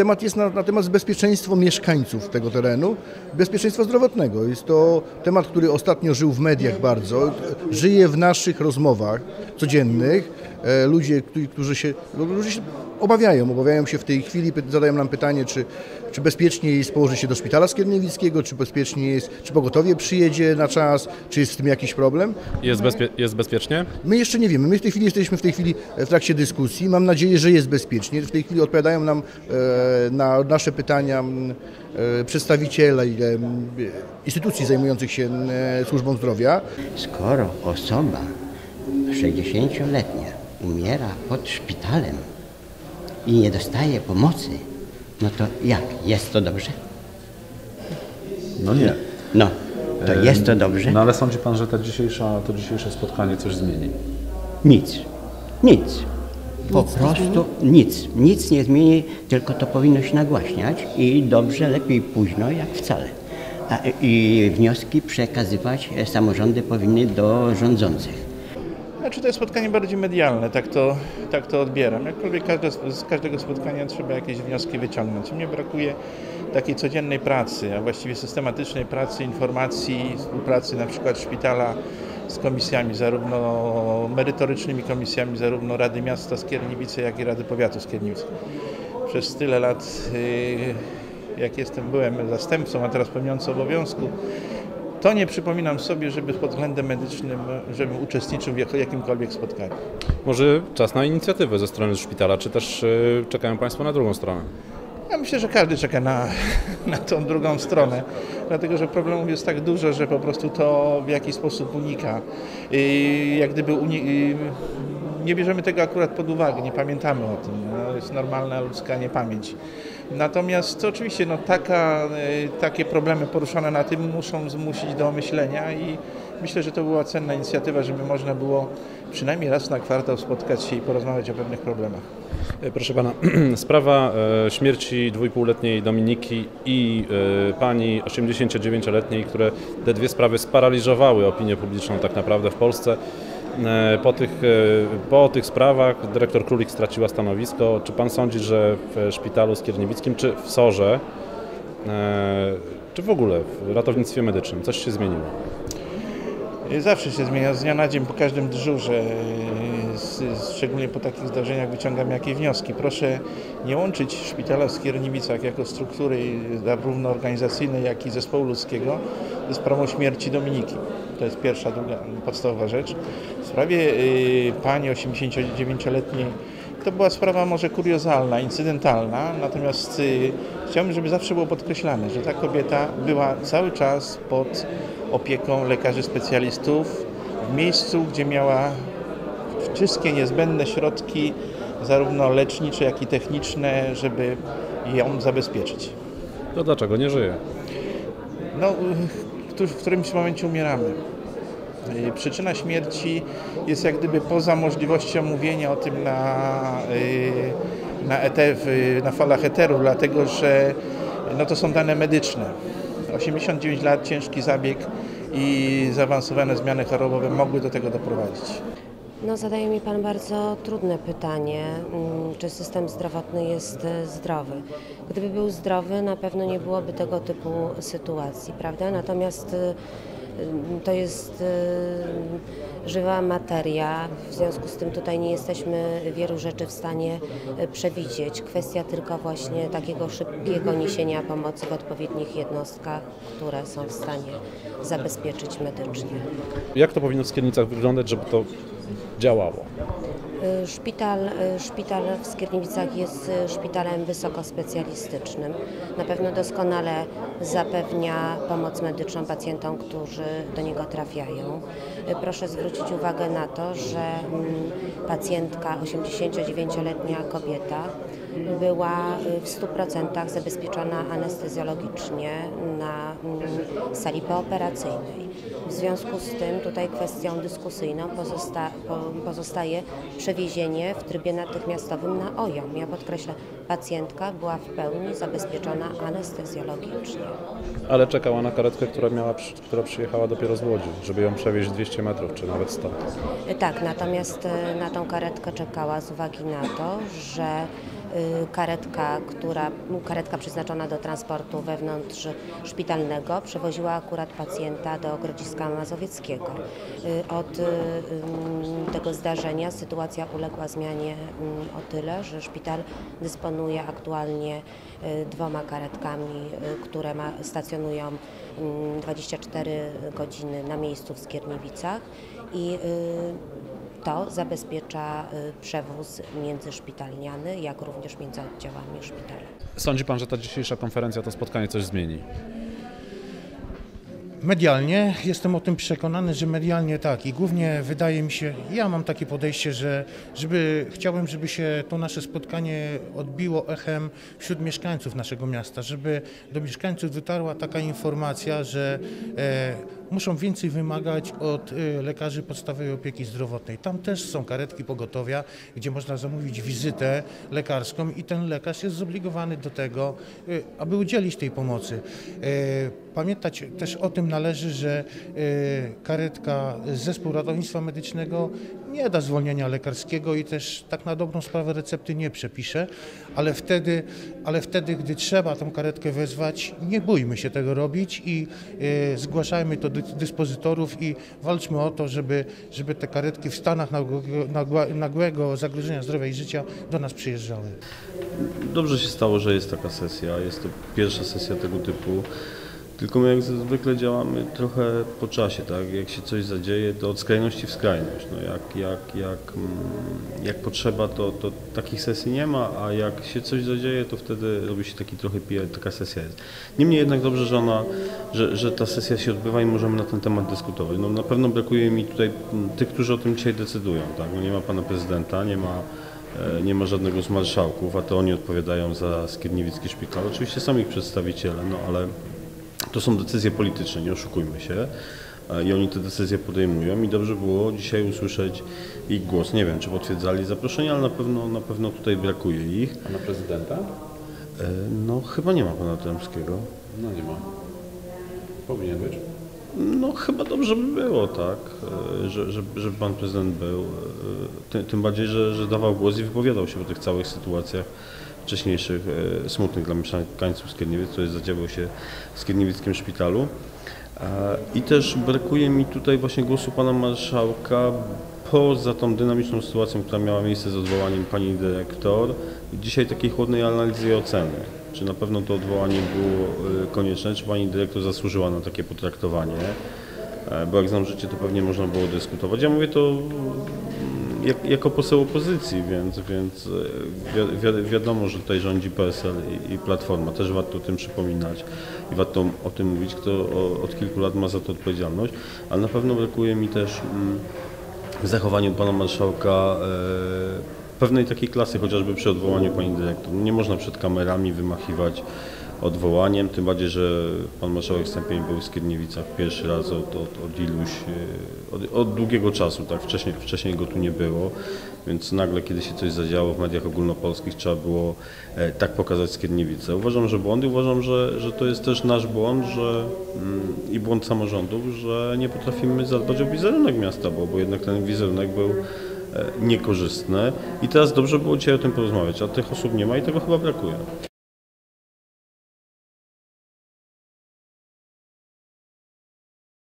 temat jest na, na temat bezpieczeństwa mieszkańców tego terenu, bezpieczeństwa zdrowotnego. Jest to temat, który ostatnio żył w mediach bardzo, żyje w naszych rozmowach codziennych. E, Ludzie, którzy- się, no, ludzie się obawiają, obawiają się w tej chwili, zadają nam pytanie, czy, czy bezpiecznie jest położyć się do szpitala skierniewickiego, czy bezpiecznie jest, czy pogotowie przyjedzie na czas, czy jest w tym jakiś problem. Jest, bezpie- jest bezpiecznie? My jeszcze nie wiemy. My w tej chwili jesteśmy w tej chwili w trakcie dyskusji. Mam nadzieję, że jest bezpiecznie. W tej chwili odpowiadają nam e, na nasze pytania e, przedstawiciele e, instytucji zajmujących się e, służbą zdrowia. Skoro osoba 60-letnia umiera pod szpitalem i nie dostaje pomocy, no to jak? Jest to dobrze? No nie. No, to jest to dobrze? No ale sądzi pan, że ta dzisiejsza, to dzisiejsze spotkanie coś zmieni? Nic. Nic. Po prostu nic. Nic nie zmieni, tylko to powinno się nagłaśniać i dobrze, lepiej późno jak wcale. A, I wnioski przekazywać e, samorządy powinny do rządzących. Znaczy to jest spotkanie bardziej medialne, tak to, tak to odbieram. Jakkolwiek każde, z każdego spotkania trzeba jakieś wnioski wyciągnąć. Mnie brakuje takiej codziennej pracy, a właściwie systematycznej pracy, informacji, współpracy na przykład szpitala z komisjami, zarówno merytorycznymi komisjami, zarówno Rady Miasta Skierniewice, jak i Rady Powiatu Skierniewice. Przez tyle lat, y, jak jestem, byłem zastępcą, a teraz pełniącym obowiązku, to nie przypominam sobie, żeby pod względem medycznym, żebym uczestniczył w jak- jakimkolwiek spotkaniu. Może czas na inicjatywę ze strony szpitala, czy też y, czekają Państwo na drugą stronę? Ja myślę, że każdy czeka na, na tą drugą stronę, dlatego że problemów jest tak dużo, że po prostu to w jakiś sposób unika. Jak gdyby uni- nie bierzemy tego akurat pod uwagę, nie pamiętamy o tym. No, jest normalna ludzka niepamięć. Natomiast oczywiście no, taka, yy, takie problemy poruszane na tym muszą zmusić do myślenia i myślę, że to była cenna inicjatywa, żeby można było przynajmniej raz na kwartał spotkać się i porozmawiać o pewnych problemach. E, Proszę Pana, sprawa e, śmierci dwójpółletniej Dominiki i e, pani 89-letniej, które te dwie sprawy sparaliżowały opinię publiczną tak naprawdę w Polsce. E, Po tych, e, po tych sprawach dyrektor Królik straciła stanowisko. Czy Pan sądzi, że w szpitalu skierniewickim, czy w SOR-ze, e, czy w ogóle w ratownictwie medycznym coś się zmieniło? Zawsze się zmienia z dnia na dzień po każdym dyżurze. Szczególnie po takich zdarzeniach wyciągam jakieś wnioski. Proszę nie łączyć szpitala w Skierniewicach jako struktury zarówno organizacyjnej, jak i zespołu ludzkiego sprawą śmierci Dominiki. To jest pierwsza, druga podstawowa rzecz. W sprawie y, pani 89-letniej to była sprawa może kuriozalna, incydentalna, natomiast y, chciałbym, żeby zawsze było podkreślane, że ta kobieta była cały czas pod opieką lekarzy specjalistów w miejscu, gdzie miała wszystkie niezbędne środki, zarówno lecznicze, jak i techniczne, żeby ją zabezpieczyć. To dlaczego nie żyje? No, w którymś momencie umieramy. Y, Przyczyna śmierci jest jak gdyby poza możliwością mówienia o tym na, y, na, ET, w- na falach eteru, dlatego że no to są dane medyczne. 89 lat, ciężki zabieg i zaawansowane zmiany chorobowe mogły do tego doprowadzić. No, zadaje mi Pan bardzo trudne pytanie, mm, czy system zdrowotny jest e, zdrowy. Gdyby był zdrowy, na pewno nie byłoby tego typu sytuacji, prawda? Natomiast e, to jest e, żywa materia, w związku z tym tutaj nie jesteśmy wielu rzeczy w stanie e, przewidzieć. Kwestia tylko właśnie takiego szybkiego niesienia pomocy w odpowiednich jednostkach, które są w stanie zabezpieczyć medycznie. Jak to powinno w Skiernicach wyglądać, żeby to działało? Szpital, y, szpital w Skierniewicach jest y, szpitalem wysokospecjalistycznym. Na pewno doskonale zapewnia pomoc medyczną pacjentom, którzy do niego trafiają. Y, Proszę zwrócić uwagę na to, że mm, pacjentka, 89-letnia kobieta, była w 100% zabezpieczona anestezjologicznie na mm, sali pooperacyjnej. W związku z tym tutaj kwestią dyskusyjną pozosta, po, pozostaje przewiezienie w trybie natychmiastowym na OJOM. Ja podkreślę, pacjentka była w pełni zabezpieczona anestezjologicznie. Ale czekała na karetkę, która, miała, która przyjechała dopiero z Łodzi, żeby ją przewieźć 200 metrów, czy nawet 100. Y, Tak, natomiast y, na tą karetkę czekała z uwagi na to, że karetka, która, karetka przeznaczona do transportu wewnątrz szpitalnego przewoziła akurat pacjenta do Grodziska Mazowieckiego. Y, Od y, tego zdarzenia sytuacja uległa zmianie ym, o tyle, że szpital dysponuje aktualnie y, dwoma karetkami, y, które ma, stacjonują ym, 24 godziny na miejscu w Skierniewicach i y, to zabezpiecza y, przewóz międzyszpitalniany, jak również między oddziałami szpitala. Sądzi Pan, że ta dzisiejsza konferencja, to spotkanie coś zmieni? Medialnie jestem o tym przekonany, że medialnie tak i głównie wydaje mi się, ja mam takie podejście, że żeby, chciałbym, żeby się to nasze spotkanie odbiło echem wśród mieszkańców naszego miasta, żeby do mieszkańców dotarła taka informacja, że e, muszą więcej wymagać od e, lekarzy podstawowej opieki zdrowotnej. Tam też są karetki pogotowia, gdzie można zamówić wizytę lekarską i ten lekarz jest zobligowany do tego, e, aby udzielić tej pomocy. E, Pamiętać też o tym należy, że karetka zespół ratownictwa medycznego nie da zwolnienia lekarskiego i też tak na dobrą sprawę recepty nie przepisze, ale wtedy, ale wtedy gdy trzeba tą karetkę wezwać, nie bójmy się tego robić i zgłaszajmy to do dyspozytorów i walczmy o to, żeby, żeby te karetki w stanach nagłego, nagłego zagrożenia zdrowia i życia do nas przyjeżdżały. Dobrze się stało, że jest taka sesja. Jest to pierwsza sesja tego typu. Tylko my jak zwykle działamy trochę po czasie, tak? Jak się coś zadzieje, to od skrajności w skrajność. No jak, jak, jak, mm, jak potrzeba, to, to takich sesji nie ma, a jak się coś zadzieje, to wtedy robi się taki trochę PR, taka sesja jest. Niemniej jednak dobrze, że ona, że, że ta sesja się odbywa i możemy na ten temat dyskutować. No na pewno brakuje mi tutaj tych, którzy o tym dzisiaj decydują, tak? No nie ma pana prezydenta, nie ma E, nie ma żadnego z marszałków, a to oni odpowiadają za Skierniewicki Szpital. Oczywiście są ich przedstawiciele, no ale to są decyzje polityczne, nie oszukujmy się. I oni te decyzje podejmują i dobrze było dzisiaj usłyszeć ich głos. Nie wiem, czy potwierdzali zaproszenie, ale na pewno, na pewno tutaj brakuje ich. Pana prezydenta? E, No chyba nie ma pana Tremskiego. No nie ma. Powinien być. No chyba dobrze by było, tak, e, że, że, żeby pan prezydent był. e, Tym, bardziej, że, że dawał głos i wypowiadał się o tych całych sytuacjach wcześniejszych, e, smutnych dla mieszkańców Skierniewic, które zadziały się w Skierniewickim szpitalu. I też brakuje mi tutaj właśnie głosu pana marszałka poza tą dynamiczną sytuacją, która miała miejsce z odwołaniem pani dyrektor. Dzisiaj takiej chłodnej analizy i oceny. Czy na pewno to odwołanie było e, konieczne, czy pani dyrektor zasłużyła na takie potraktowanie? E, Bo jak znam życie, to pewnie można było dyskutować. Ja mówię to mm, jak, jako poseł opozycji, więc, więc e, wi wiadomo, że tutaj rządzi PSL i, i Platforma. Też warto o tym przypominać i warto o tym mówić, kto o, od kilku lat ma za to odpowiedzialność. Ale na pewno brakuje mi też mm, w zachowaniu pana marszałka e, pewnej takiej klasy, chociażby przy odwołaniu pani dyrektor. Nie można przed kamerami wymachiwać odwołaniem, tym bardziej, że pan marszałek Stępień był w Skierniewicach pierwszy raz od, od, od iluś, e, od, od długiego czasu, tak, wcześniej, wcześniej go tu nie było, więc nagle, kiedy się coś zadziało w mediach ogólnopolskich, trzeba było e, tak pokazać Skierniewice. Uważam, że błądy, uważam, że, że to jest też nasz błąd, że mm, i błąd samorządów, że nie potrafimy zadbać o wizerunek miasta, bo, bo jednak ten wizerunek był e, niekorzystny i teraz dobrze było dzisiaj o tym porozmawiać, a tych osób nie ma i tego chyba brakuje.